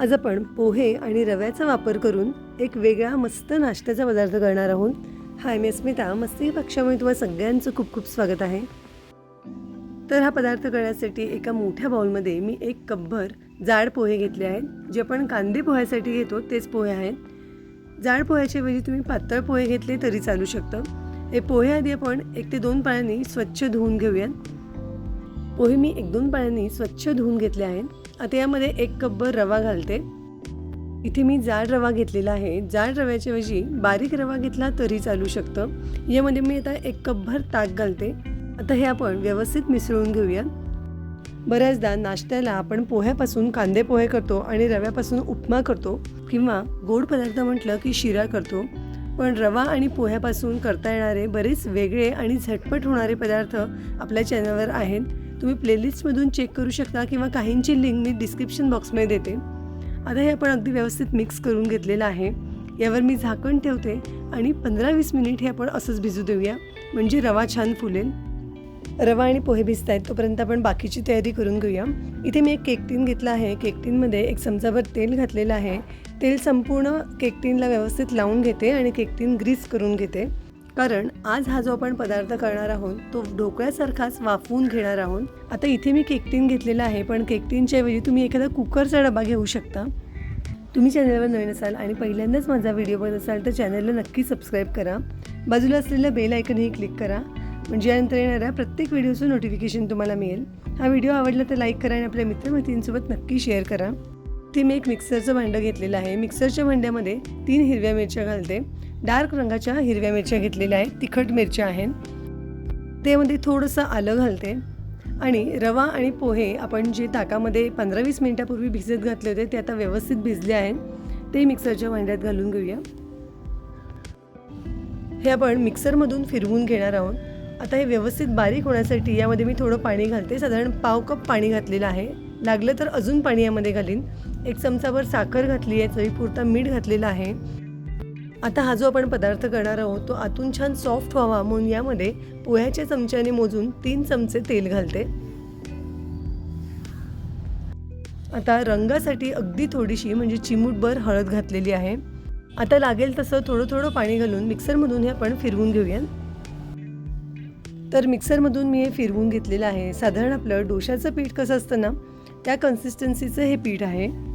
आज आपण पोहे आणि रव्याचा वापर करून एक वेगळा मस्त नाश्त्याचा पदार्थ करणार आहोत. हाय मी अस्मिता. मस्ती पक्षामुळे तुम्हाला सगळ्यांचं खूप खूप स्वागत आहे. तर हा पदार्थ करण्यासाठी एका मोठ्या बाउलमध्ये मी एक कपभर जाड पोहे घेतले आहेत. जे आपण कांदे पोह्यासाठी घेतो तेच पोहे आहेत. जाड पोह्याच्याऐवजी तुम्ही पातळ पोहे घेतले तरी चालू शकतं. हे पोहे आधी आपण एक ते दोन पाण्याने स्वच्छ धुवून घेऊयात. पोहे मी एक दोन पाण्याने स्वच्छ धुवून घेतले आहेत. आता यामध्ये एक कपभर रवा घालते. इथे मी जाड रवा घेतलेला आहे. जाड रव्याच्याऐवजी बारीक रवा घेतला तरी चालू शकतं. यामध्ये मी आता एक कपभर ताक घालते. आता हे आपण व्यवस्थित मिसळून घेऊया. बऱ्याचदा नाश्त्याला आपण पोह्यापासून कांदे पोहे करतो आणि रव्यापासून उपमा करतो किंवा गोड पदार्थ म्हटलं की शिरा करतो. पण रवा आणि पोह्यापासून करता येणारे बरेच वेगळे आणि झटपट होणारे पदार्थ आपल्या चॅनलवर आहेत. तुम्ही प्लेलिस्टमधून चेक करू शकता किंवा काहींची लिंक मी डिस्क्रिप्शन बॉक्समध्ये देते. आता हे आपण अगदी व्यवस्थित मिक्स करून घेतलेलं आहे. यावर मी झाकण ठेवते आणि पंधरा वीस मिनिट हे आपण असंच भिजू देऊया. म्हणजे रवा छान फुलेल. रवा आणि पोहे भिजत आहेत तोपर्यंत आपण बाकीची तयारी करून घेऊया. इथे मी एक केक टीन घेतला आहे. केक टीनमध्ये एक चमचाभर तेल घातलेलं आहे. तेल संपूर्ण केक टीनला व्यवस्थित लावून घेते आणि केक टीन ग्रीस करून घेते. कारण आज हा जो आपण पदार्थ करणार आहोत तो ढोकळ्यासारखाच वाफवून घेणार आहोत. आता इथे मी केकटीन घेतलेला आहे पण केकटीनच्या ऐवजी तुम्ही एखादा कुकरचा डबा घेऊ शकता. तुम्ही चॅनलवर नवीन असाल आणि पहिल्यांदाच माझा व्हिडिओ बघत असाल तर चॅनलला नक्की सबस्क्राईब करा. बाजूला असलेल्या बेल आयकनही क्लिक करा. म्हणजे यानंतर येणाऱ्या प्रत्येक व्हिडिओचं नोटिफिकेशन तुम्हाला मिळेल. हा व्हिडिओ आवडला तर लाईक करा आणि आपल्या मित्रमैत्रिणींसोबत नक्की शेअर करा. ते मी एक मिक्सरचं भांडं घेतलेलं आहे. मिक्सरच्या भांड्यामध्ये तीन हिरव्या मिरच्या घालते. डार्क रंगाच्या हिरव्या मिरच्या घेतलेल्या आहेत तिखट मिरच्या आहेत. त्यामध्ये थोडंसं आलं घालते. आणि रवा आणि पोहे आपण जे ताकामध्ये पंधरा वीस मिनटापूर्वी भिजत घातले होते ते आता व्यवस्थित भिजले आहेत. ते मिक्सरच्या भांड्यात घालून घेऊया. हे आपण मिक्सरमधून फिरवून घेणार आहोत. आता हे व्यवस्थित बारीक होण्यासाठी यामध्ये मी थोडं पाणी घालते. साधारण पाव कप पाणी घातलेलं आहे. लागलं तर अजून पाणी यामध्ये घालीन. एक चमचाभर साखर घातली आहे चवीपुरता मीठ घातलेलं आहे. आता हा जो आपण पदार्थ करणार आहोत तो आतून छान सॉफ्ट व्हावा म्हणून यामध्ये पोह्याच्या चमच्याने मोजून तीन चमचे तेल घालते. आता रंगासाठी अगदी थोडीशी म्हणजे चिमूटभर हळद घातलेली आहे. आता लागेल तसं थोडं थोडं पाणी घालून मिक्सरमधून हे आपण फिरवून घेऊया. तर मिक्सरमधून मी हे फिरवून घेतलेलं आहे. साधारण आपलं डोशाचं पीठ कसं असतं ना त्या कन्सिस्टन्सीचं हे पीठ आहे.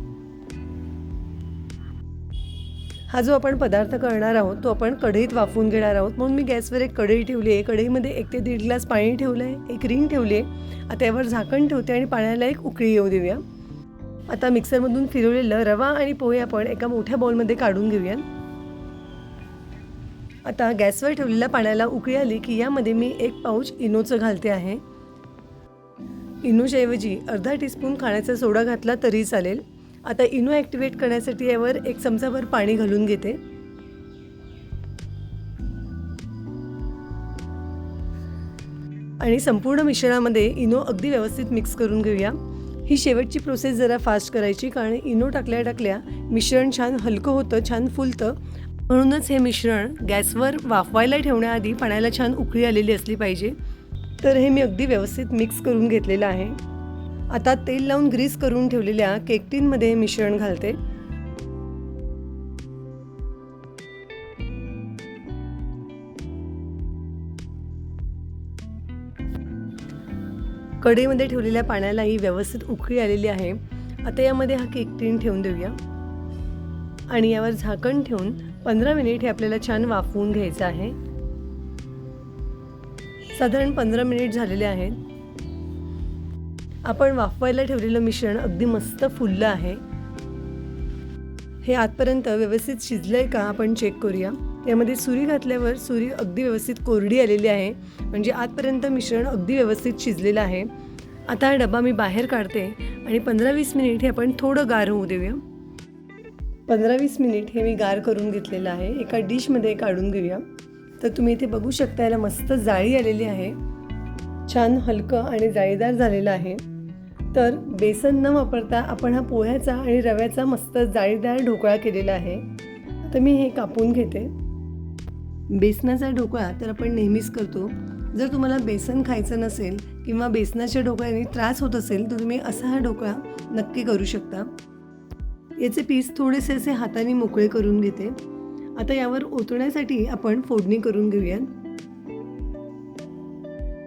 हा जो आपण पदार्थ करणार आहोत तो आपण कढईत वाफवून घेणार आहोत. म्हणून मी गॅसवर एक कढई ठेवली आहे. कढईमध्ये एक ते दीड ग्लास पाणी ठेवलं आहे एक रिंग ठेवली आहे. आता यावर झाकण ठेवते आणि पाण्याला एक उकळी येऊ देऊया. आता मिक्सरमधून फिरवलेलं रवा आणि पोहे आपण एका मोठ्या बॉलमध्ये काढून घेऊया. आता गॅसवर ठेवलेल्या पाण्याला उकळी आली की यामध्ये मी एक पाऊच इनोचं घालते आहे. इनोच्याऐवजी अर्धा टीस्पून खाण्याचा सोडा घातला तरी चालेल. आता इनो ॲक्टिवेट करण्यासाठी यावर एक चमचाभर पाणी घालून घेते. आणि संपूर्ण मिश्रणामध्ये इनो अगदी व्यवस्थित मिक्स करून घेऊया. ही शेवटची प्रोसेस जरा फास्ट करायची कारण इनो टाकल्या टाकल्या मिश्रण छान हलकं होतं छान फुलतं. म्हणूनच हे मिश्रण गॅसवर वाफवायला ठेवण्याआधी पाण्याला छान उकळी आलेली असली पाहिजे. तर हे मी अगदी व्यवस्थित मिक्स करून घेतलेलं आहे. आता तेल लावून ग्रीस करून ठेवलेल्या केकटीनमध्ये मिश्रण घालते. कढईमध्ये ठेवलेल्या पाण्यालाही व्यवस्थित उकळी आलेली आहे. आता यामध्ये हा केक टीन ठेवून देऊया. आणि यावर झाकण ठेवून पंधरा मिनिट हे आपल्याला छान वाफवून घ्यायचं आहे. साधारण पंधरा मिनिट झालेले आहेत. आपण वाफवायला ठेवलेलं मिश्रण अगदी मस्त फुललं आहे. हे आतपर्यंत व्यवस्थित शिजलं आहे का आपण चेक करूया. यामध्ये सुरी घातल्यावर सुरी अगदी व्यवस्थित कोरडी आलेली आहे. म्हणजे आतपर्यंत मिश्रण अगदी व्यवस्थित शिजलेलं आहे. आता हा डबा मी बाहेर काढते आणि पंधरा वीस मिनिट हे आपण थोडं गार होऊ देऊया. पंधरा वीस मिनिट हे मी गार करून घेतलेलं आहे. एका डिशमध्ये काढून घेऊया. तर तुम्ही इथे बघू शकता याला मस्त जाळी आलेली आहे. छान हलकं आणि जाळीदार झालेलं आहे. तर बेसन न वापरता आपण हा पोह्याचा आणि रव्याचा मस्त जाळीदार ढोकळा केलेला आहे. तर मी हे कापून घेते. बेसनाचा ढोकळा तर आपण नेहमीच करतो. जर तुम्हाला बेसन खायचं नसेल किंवा बेसनाच्या ढोकळ्याने त्रास होत असेल तर तुम्ही असा हा ढोकळा नक्की करू शकता. याचे पीस थोडेसे असे हाताने मोकळे करून घेते. आता यावर ओतण्यासाठी आपण फोडणी करून घेऊयात.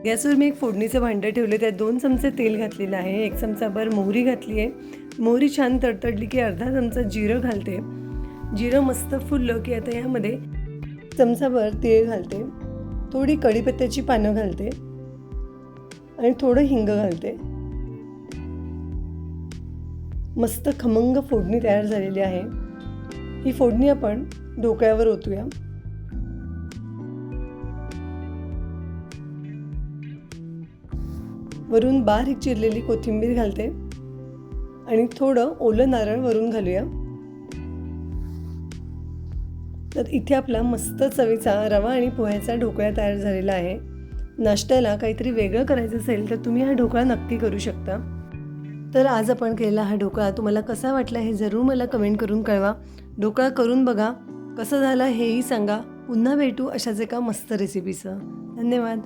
गॅसवर मी एक फोडणीचं भांडं ठेवलं त्यात दोन चमचे तेल घातलेलं आहे एक चमचाभर मोहरी घातली आहे. मोहरी छान तडतडली की अर्धा चमचा जिरं घालते. जिरं मस्त फुललं की आता यामध्ये चमचाभर तीळ घालते. थोडी कढीपत्त्याची पानं घालते. आणि थोडं हिंग घालते. मस्त खमंग फोडणी तयार झालेली आहे. ही फोडणी आपण ढोकळ्यावर ओतूया. वरून बारीक चिरलेली कोथिंबीर घालते. आणि थोडं ओलं नारळ वरून घालूया. तर इथे आपला मस्त चवीचा रवा आणि पोह्याचा ढोकळा तयार झालेला आहे. नाश्त्याला काहीतरी वेगळं करायचं असेल तर तुम्ही हा ढोकळा नक्की करू शकता. तर आज आपण केलेला हा ढोकळा तुम्हाला कसा वाटला हे जरूर मला कमेंट करून कळवा. ढोकळा करून बघा कसं झालं हेही सांगा. पुन्हा भेटू अशाच एका मस्त रेसिपीचं धन्यवाद.